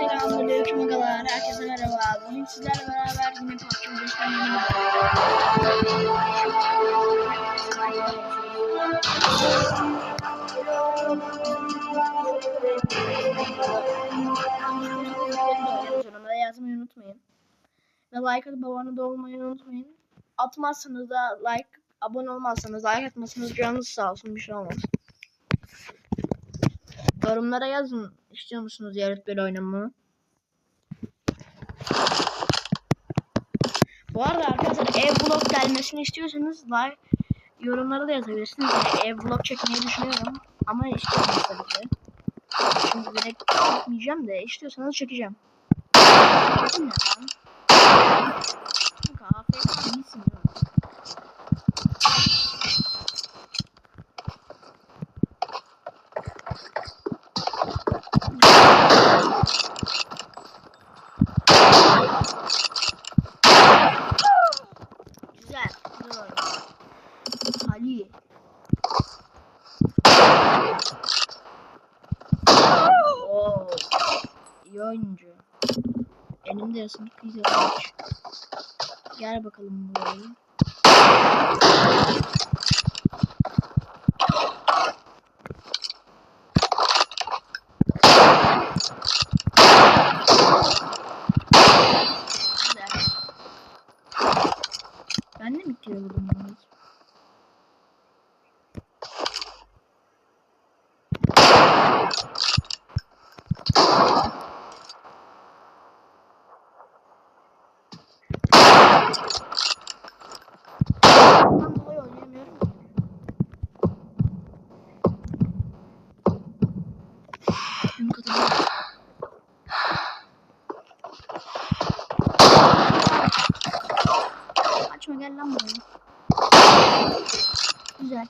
Selamünaleyküm agalar. Herkese merhaba. Bugün sizlerle beraber yine PUBG videosundan Yorumlara yazmayı unutmayın. Ve like atıp abone olmayı unutmayın. Atmazsanız da like, abone olmazsanız like atmazsanız canınız sağ olsun bir şey olmaz. Yorumlara yazın. İstiyor musunuz yarıt böyle oynamamı? Bu arada arkadaşlar ev vlog gelmesini istiyorsanız like yorumlara da yazabilirsiniz. Yani ev vlog çekmeyi düşünüyorum. Ama istiyorsanız tabii ki. Şimdi direkt çekmeyeceğim de istiyorsanız çekeceğim. Çekin ya. Kanka AFK iyisin mi? Güzel. Güzel oyun. Ali. Oo. İyi oyuncu. Elimde yasını pizza var. Gel bakalım buraya. Güzel. Ben de mi kere vurdum bunu? Ondan dolayı oynayamıyorum ki. Şunu kapatalım. Açma gel lan buraya. Güzel.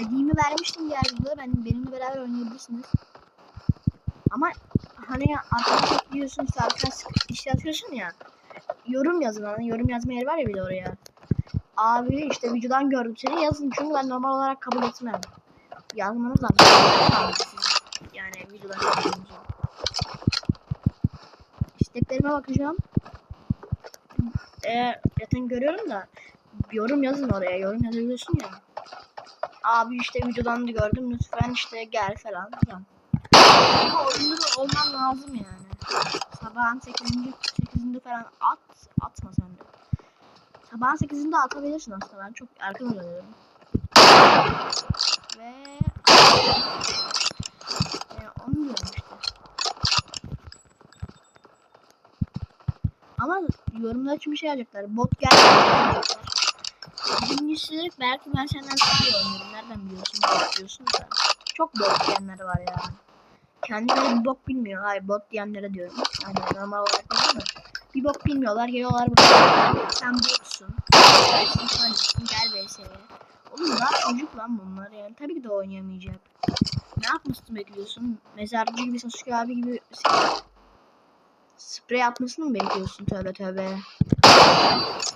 ID'mi vermiştim diğer videoda. Ben benimle beraber oynayabilirsiniz. Ama hani arkadaş diyorsun işte arkadaş işte atıyorsun ya. Yorum yazın hani yorum yazma yeri var ya bir de oraya. Abi işte videodan gördüm seni yazın çünkü ben normal olarak kabul etmem. Yazmanız lazım. Yani videodan gördüğünüzü. İsteklerime bakacağım. Eğer zaten görüyorum da yorum yazın oraya. Yorum yazabiliyorsun ya. Abi işte videodan da gördüm lütfen işte gel falan filan. Ama oyunda da olman lazım yani. Sabahın 8. 8'inde falan at, atma sen de. Sabahın 8'inde atabilirsin aslında ben çok erken uyanıyorum. Ve yani onu diyorum işte. Ama yorumlar için bir şey yazacaklar. Bot geldi. Birincisi belki ben senden daha iyi oynuyorum. Nereden biliyorsun bot diyorsun da. Çok bot diyenler var ya. Kendileri bir bok bilmiyor. Hayır bot diyenlere diyorum. Yani normal olarak değil mi? Bir bok bilmiyorlar. Geliyorlar buraya. Sen botsun. Sen tanıyorsun. Gel VS'ye. Oğlum daha çocuk lan bunlar yani. Tabii ki de oynayamayacak. Ne yapmasını bekliyorsun? Mezarcı gibi Sasuke abi gibi sprey atmasını mı bekliyorsun? Tövbe tövbe.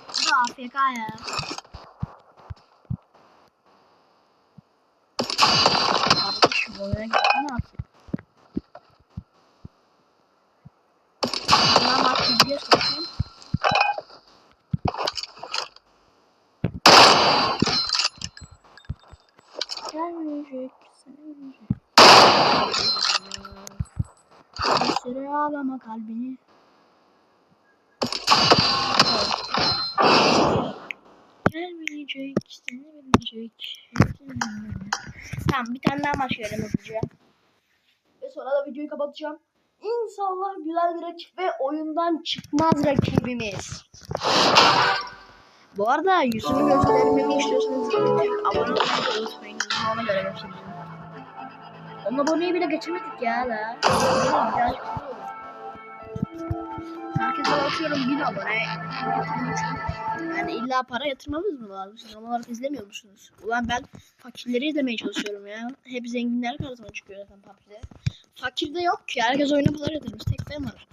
Bu da AFK ya. Kardeşim oyuna gitsene artık. Gidiyor sakın. Gelmeyecek, süre ağlama kalbini. Gelmeyecek, sevmeyecek. Tamam bir tane daha maç verelim hızlıca. Ve sonra da videoyu kapatacağım. İnşallah güzel bir rakip ve oyundan çıkmaz rakibimiz. Bu arada yüzümü göstermemi istiyorsanız abone olmayı unutmayın. Ona göre göstereceğim. Onun aboneyi bile geçemedik ya la. Herkese bakıyorum bin abone. Yani illa para yatırmamız mı lazım? Siz normal olarak izlemiyor musunuz? Ulan ben fakirleri izlemeye çalışıyorum ya. Hep zenginler karşıma çıkıyor zaten PUBG'de. Fakir de yok ki. Herkes oyuna yatırmış. Tek ben var.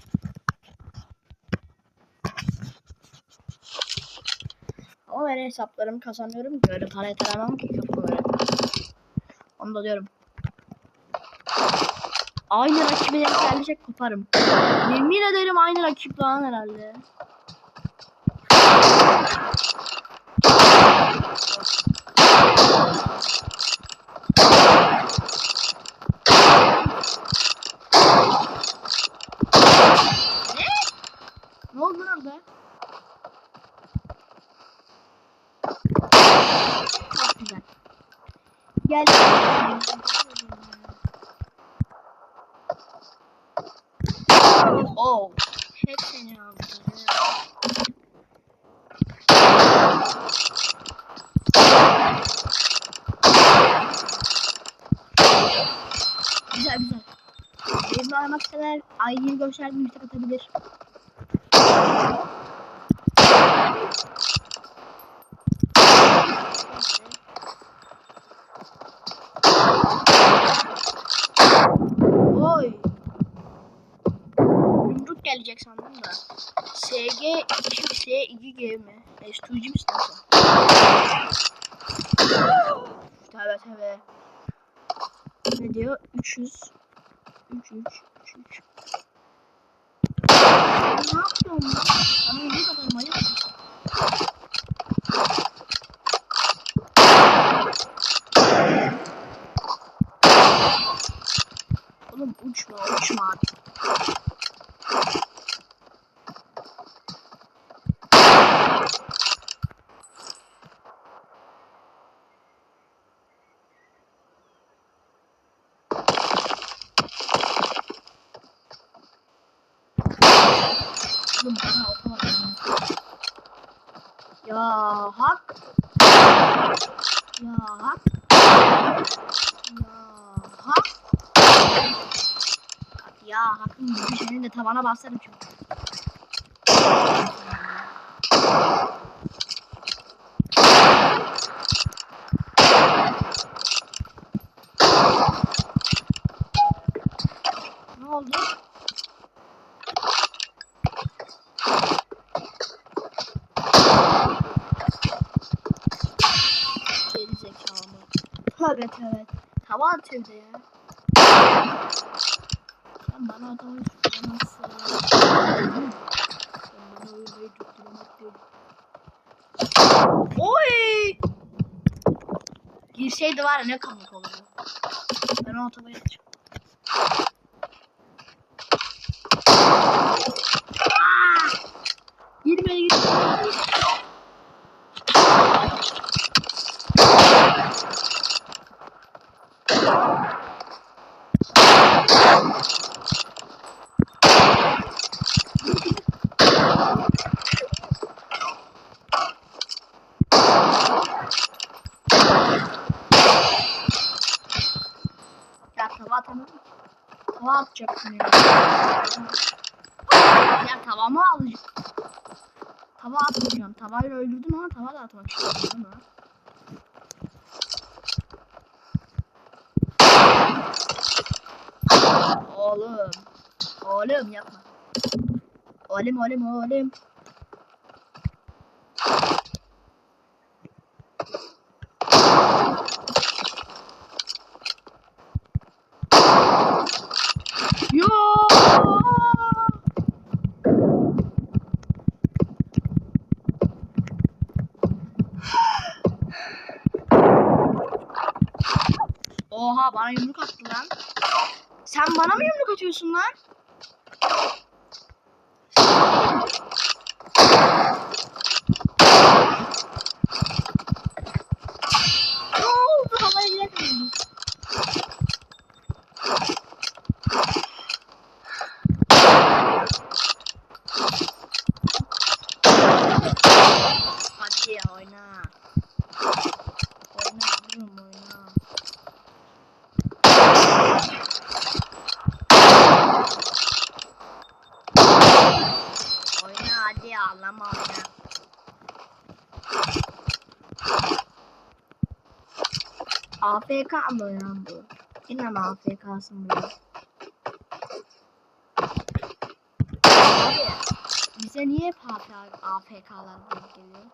Ama ben hesaplarımı kazanıyorum ki öyle para yatıramam ki kafalara. Onu da diyorum. Aynı rakibe denk gelecek koparım. Yemin ederim aynı rakip lan herhalde. Ne? Ne oldu lan orada? Çok güzel. Gel. Oh. Hep seni aldı. Güzel güzel. Benimle aramak isteyenler ID'ni gösterdiğim istek atabilir. Oy. Yumruk gelecek sandım da. SG 2 S2G mi? S2G mi istersen? Tövbe tövbe. Ne diyor? 300 3 3 3 3 Ne yapıyorsun? Bana yumruk atarım hayır. Oğlum uçma uçma. Oğlum bana okuma Ya hak. Ya hak. Ya hak. Ya hakkın bir senin de tavana basarım çünkü. Ne oldu? Geri zekalı. Tövbe tövbe. Tava atıyor bir de ya. Sen bana adamı tutturamazsın. Sen bana uyumayı tutturamazsın. Oy! Girseydi var ya ne komik olurdu. Ben o otobaya açacağım. Atacaktım ya. Ya tavamı alacağım. Tava atmayacağım. Tavayla öldürdüm ama tava da atmak istiyorum? Oğlum. Oğlum yapma. Oğlum oğlum oğlum. Bana yumruk attı lan. Sen bana mı yumruk atıyorsun lan? Ne oldu? Oyna. Oyna AFK mı lan bu? Yine mi AFK'sın bu? Bize niye hep AFK'lar denk geliyor?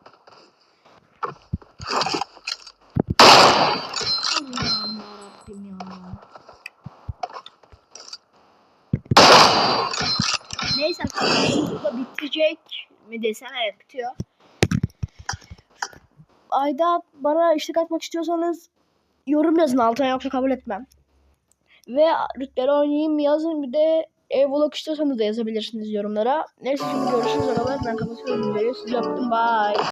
Allah'ım yarabbim ya. Neyse arkadaşlar bitecek mi desem bitiyor. Ayda bana işlik atmak istiyorsanız yorum yazın altına yoksa kabul etmem. Ve rütbeli oynayayım yazın bir de ev vlog istiyorsanız da yazabilirsiniz yorumlara. Neyse şimdi görüşürüz aralar ben kapatıyorum videoyu. Sizi öptüm bye.